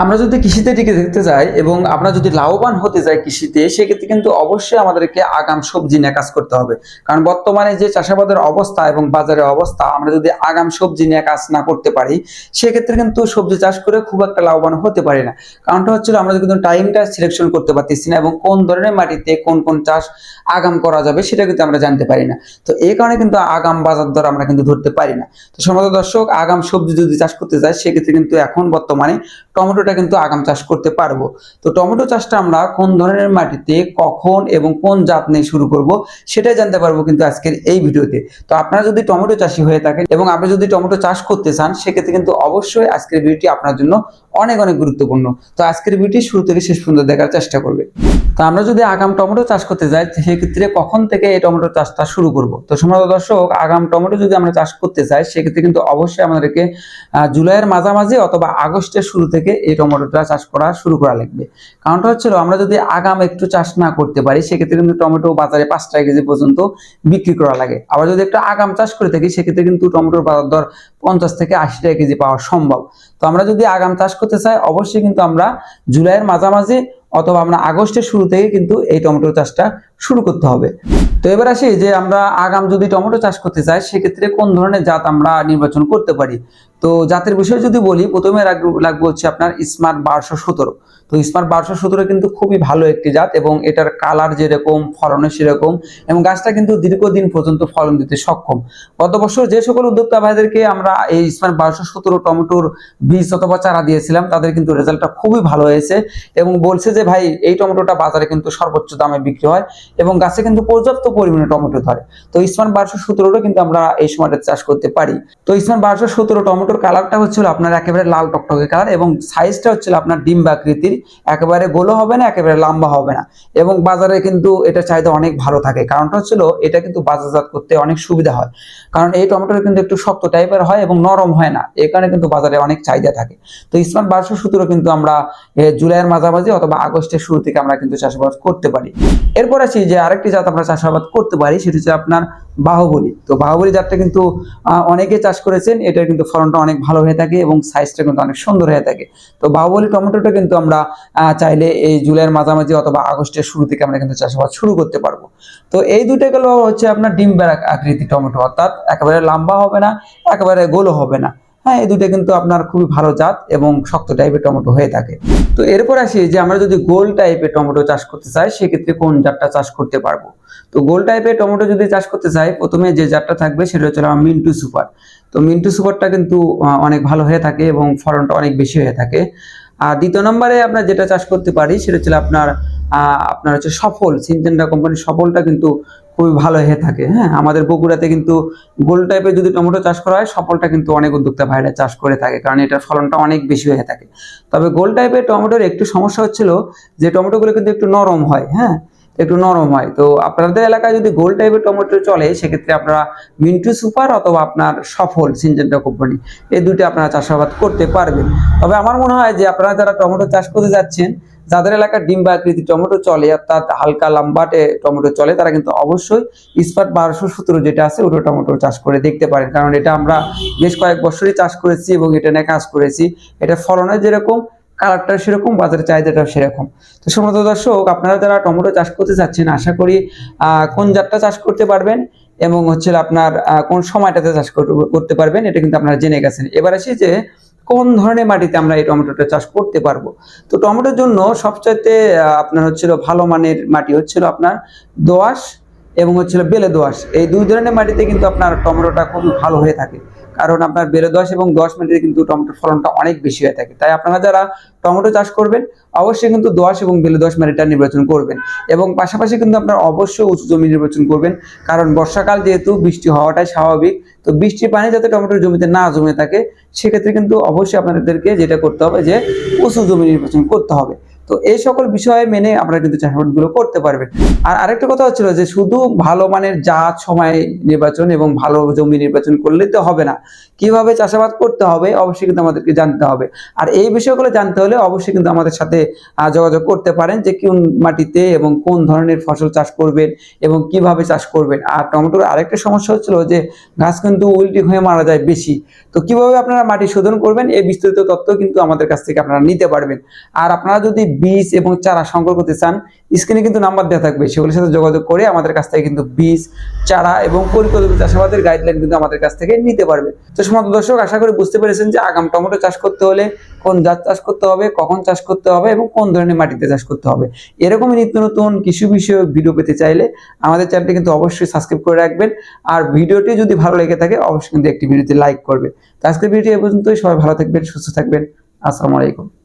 আমরা যদি কৃষিতে টিকে থাকতে চাই এবং আমরা যদি লাভবান হতে চাই কৃষিতে, সেক্ষেত্রে কিন্তু অবশ্যই আমাদেরকে আগাম সবজি নিয়ে কাজ করতে হবে। কারণ বর্তমানে যে চাষাবাদের অবস্থা এবং বাজারের অবস্থা, আমরা যদি আগাম সবজি নিয়ে কাজ না করতে পারি, সেক্ষেত্রে কিন্তু সবজি চাষ করে খুব একটা লাভবান হতে পারি না। কারণটা হচ্ছে আমরা কিন্তু টাইমটা সিলেকশন করতে পারতেছি না এবং কোন ধরনের মাটিতে কোন কোন চাষ আগাম করা যাবে সেটা কিন্তু আমরা জানতে পারি না। তো এই কারণে কিন্তু আগাম বাজার দর আমরা কিন্তু ধরতে পারি না। তো সমাজ দর্শক, আগাম সবজি যদি চাষ করতে চাই সেক্ষেত্রে কিন্তু এখন বর্তমানে টমেটোটা কিন্তু আগাম চাষ করতে পারব। তো টমেটো চাষটা আমরা কোন ধরনের মাটিতে, কখন এবং কোন জাত নিয়ে শুরু করব সেটাই জানতে পারব কিন্তু আজকের এই ভিডিওতে। তো আপনারা যদি টমেটো চাষি হয়ে থাকেন এবং আপনি যদি টমেটো চাষ করতে চান, সেক্ষেত্রে কিন্তু অবশ্যই আজকের ভিডিওটি আপনার জন্য অনেক অনেক গুরুত্বপূর্ণ। তো আজকের ভিডিওটি শুরু থেকে শেষ পর্যন্ত দেখার চেষ্টা করবে। তো আমরা যদি আগাম টমেটো চাষ করতে যাই, সেক্ষেত্রে কখন থেকে এই টমেটো চাষটা শুরু করব? তো সময় দর্শক, আগাম টমেটো যদি আমরা চাষ করতে চাই সেক্ষেত্রে কিন্তু অবশ্যই আমাদেরকে জুলাইয়ের মাঝামাঝি অথবা আগস্টের শুরু থেকে এই টমেটোটা চাষ করা শুরু করা লাগবে। কারণটা হচ্ছিল, আমরা যদি আগাম একটু চাষ না করতে পারি, সেক্ষেত্রে কিন্তু টমেটো বাজারে পাঁচ টাকা কেজি পর্যন্ত বিক্রি করা লাগে। আবার যদি একটু আগাম চাষ করে থাকি, সেক্ষেত্রে কিন্তু টমেটোর বাজার দর পঞ্চাশ থেকে আশি টাকা কেজি পাওয়া সম্ভব। তো আমরা যদি আগাম চাষ করতে চাই, অবশ্যই কিন্তু আমরা জুলাইয়ের মাঝামাঝি অথবা আমরা আগস্টের শুরু থেকে কিন্তু এই টমেটো চাষটা শুরু করতে হবে। তো এবার আসি যে আমরা আগাম যদি টমেটো চাষ করতে চাই, সেক্ষেত্রে কোন ধরনের জাত আমরা নির্বাচন করতে পারি? তো জাতের বিষয়ে যদি বলি, প্রথমে লাগবে হচ্ছে আপনার স্মার্ট বারোশো সতেরো। তো স্মার্ট বারোশো সতেরো কিন্তু খুবই ভালো একটি জাত এবং এটার কালার যেরকম ফলনে সেরকম এবং গাছটা কিন্তু দীর্ঘদিন পর্যন্ত ফলন দিতে সক্ষম। গত বছর যে সকল উদ্যোক্তা ভাইদেরকে আমরা এই স্মার্ট বারোশো সতেরো টমেটোর বীজ অথবা চারা দিয়েছিলাম, তাদের কিন্তু রেজাল্টটা খুবই ভালো হয়েছে এবং বলছে যে, ভাই, এই টমেটোটা বাজারে কিন্তু সর্বোচ্চ দামে বিক্রি হয় এবং গাছে কিন্তু পর্যাপ্ত পরিমাণে টমেটো ধরে। তো স্মার্ট বারোশো সতেরোটা কিন্তু আমরা এই সময়টা চাষ করতে পারি। তো স্মার্ট বারোশো সতেরো টমেটোর কালারটা হচ্ছিল আপনার একেবারে লাল টকটকে কালার এবং সাইজটা হচ্ছিল আপনার ডিম আকৃতির। একেবারে গোলো হবে না একেবারে লম্বা হবে না। এবং বাজারে কিন্তু এটা চাহিদা অনেক ভালো থাকে। কারণটা হচ্ছিল এটা কিন্তু বাজারজাত করতে অনেক সুবিধা হয়। কারণ এই টমেটোটা কিন্তু একটু শক্ত টাইপের হয় এবং নরম হয় না। এই কারণে কিন্তু বাজারে অনেক চাহিদা থাকে। তো স্মার্ট বারোশো সতেরো কিন্তু আমরা এ, জুলাইয়ের মাঝামাঝি অথবা আগস্টের শুরু থেকে আমরা কিন্তু চাষাবাদ করতে পারি। এরপর আসি যে আরেকটি জাত আমরা চাষাবাদ করতে পারি সেটি হচ্ছে আপনার বাহুবলী। তো বাহুবলী জাতটা কিন্তু অনেকে চাষ করেছেন। এটার কিন্তু ফলনটা অনেক ভালো হয়ে থাকে এবং সাইজটা কিন্তু অনেক সুন্দর হয়ে থাকে। তো বাহুবলী টমেটোটা কিন্তু আমরা চাইলে এই জুলাইয়ের মাঝামাঝি অথবা আগস্টের শুরু থেকে আমরা কিন্তু চাষাবাদ শুরু করতে পারব। তো এই দুইটা গেল হচ্ছে আপনার ডিম আকৃতি টমেটো, অর্থাৎ একেবারে লম্বা হবে না, একেবারে গোলও হবে না। হ্যাঁ এই দুইটা কিন্তু আপনার খুবই ভালো জাত এবং শক্ত টাইপের টমেটো হয়ে থাকে। তো এরপর আসি যে আমরা যদি গোল টাইপের টমেটো চাষ করতে চাই, সেক্ষেত্রে কোন জাতটা চাষ করতে পারব? তো গোল টাইপের টমেটো যদি চাষ করতে চাই, প্রথমে যে জাতটা থাকবে সেটা হচ্ছে আমার মিন্টু সুপার। তো মিন্টু সুপারটা কিন্তু অনেক ভালো হয়ে থাকে এবং ফলনটা অনেক বেশি হয়ে থাকে। আর দ্বিতীয় নম্বরে আপনার যেটা চাষ করতে পারি, সেটা হচ্ছে আপনার আপনার হচ্ছে সফল সিনজেন্ডা কোম্পানির সফলটা কিন্তু খুবই ভালো হয়ে থাকে। হ্যাঁ আমাদের বগুড়াতে কিন্তু গোল টাইপের যদি টমেটো চাষ করা হয়, সফলটা কিন্তু অনেক উদ্যোক্তা ভাইরা চাষ করে থাকে, কারণ এটার ফলনটা অনেক বেশি হয়ে থাকে। তবে গোল টাইপের টমেটোর একটু সমস্যা হচ্ছিল যে টমেটোগুলো কিন্তু একটু নরম হয় হ্যাঁ একটু নরম হয়। তো আপনাদের এলাকায় যদি গোল টাইপের টমেটো চলে, সেক্ষেত্রে আপনারা মিন্টু সুপার অথবা আপনার সফল সিনজেন্টা কোম্পানি এই দুটি আপনারা চাষাবাদ করতে পারবেন। তবে আমার মনে হয় যে আপনারা যারা টমেটো চাষ করতে যাচ্ছেন যাদের এলাকার ডিম্বা আকৃতি টমেটো চলে, অর্থাৎ হালকা লম্বাটে টমেটো চলে, তারা কিন্তু অবশ্যই ইস্পাত বারোশো সতেরো যেটা আছে, ওটা টমেটো চাষ করে দেখতে পারেন। কারণ এটা আমরা বেশ কয়েক বছরই চাষ করেছি এবং এটা নিয়ে কাজ করেছি। এটা ফলনে যেরকম কালারটা সেরকম, বাজারের চাহিদাটাও সেরকম। তো সমস্ত দর্শক, আপনারা যারা টমেটো চাষ করতে চাচ্ছেন, আশা করি কোন জাতটা চাষ করতে পারবেন এবং হচ্ছে আপনার কোন সময়টাতে চাষ করতে পারবেন, এটা কিন্তু আপনারা জেনে গেছেন। এবার আসি যে কোন ধরনের মাটিতে আমরা এই টমেটোটা চাষ করতে পারব? তো টমেটোর জন্য সবচাইতে আপনার হচ্ছিল ভালো মানের মাটি হচ্ছিল আপনার দোয়াশ এবং হচ্ছিল বেলে দোয়াশ এই দুই ধরনের মাটিতে কিন্তু আপনার টমেটোটা খুবই ভালো হয়ে থাকে। কারণ আপনার বেলে দশ এবং দশ মাটিতে কিন্তু টমেটোর ফলনটা অনেক বেশি হয়ে থাকে। তাই আপনারা যারা টমেটো চাষ করবেন, অবশ্যই কিন্তু দশ এবং বেলে দশ মিনিটটা নির্বাচন করবেন এবং পাশাপাশি কিন্তু আপনার অবশ্যই উঁচু জমি নির্বাচন করবেন, কারণ বর্ষাকাল যেহেতু বৃষ্টি হওয়াটাই স্বাভাবিক, তো বৃষ্টির পানি যাতে টমেটোর জমিতে না জমে থাকে, সেক্ষেত্রে কিন্তু অবশ্যই আপনাদেরকে যেটা করতে হবে যে উঁচু জমি নির্বাচন করতে হবে। তো এই সকল বিষয় মেনে আপনারা কিন্তু চাষাবাদগুলো করতে পারবেন। আর আরেকটা কথা হচ্ছিল যে শুধু ভালো মানের জাত, সময় নির্বাচন এবং ভালো জমি নির্বাচন করলে তো হবে না। কীভাবে চাষাবাদ করতে হবে অবশ্যই কিন্তু আমাদেরকে জানতে হবে। আর এই বিষয়গুলো জানতে হলে অবশ্যই কিন্তু আমাদের সাথে যোগাযোগ করতে পারেন যে কোন মাটিতে এবং কোন ধরনের ফসল চাষ করবেন এবং কীভাবে চাষ করবেন। আর টমেটোর আরেকটা সমস্যা হচ্ছিল যে গাছ কিন্তু উল্টি হয়ে মারা যায় বেশি। তো কীভাবে আপনারা মাটি শোধন করবেন এই বিস্তারিত তথ্য কিন্তু আমাদের কাছ থেকে আপনারা নিতে পারবেন। আর আপনারা যদি বীজ এবং চারা সংগ্রহ করতে চান স্ক্রিনে কিন্তু নাম্বার দেওয়া থাকবে। সেগুলোর সাথে যোগাযোগ করে আমাদের কাছ থেকে কিন্তু বীজ চারা এবং পরিকল্পিত চাষাবাদের গাইডলাইন কিন্তু আমাদের কাছ থেকে নিতে পারবে। তো সমস্ত দর্শক, আশা করি বুঝতে পেরেছেন যে আগাম টমেটো চাষ করতে হলে কোন জাত চাষ করতে হবে, কখন চাষ করতে হবে এবং কোন ধরনের মাটিতে চাষ করতে হবে। এরকমই নিত্য নতুন কৃষি বিষয়ক ভিডিও পেতে চাইলে আমাদের চ্যানেলটি কিন্তু অবশ্যই সাবস্ক্রাইব করে রাখবেন। আর ভিডিওটি যদি ভালো লেগে থাকে, অবশ্যই কিন্তু একটি ভিডিওতে লাইক করবে। তো আজকের ভিডিও এ পর্যন্তই। সবাই ভালো থাকবেন, সুস্থ থাকবেন। আসসালামু আলাইকুম।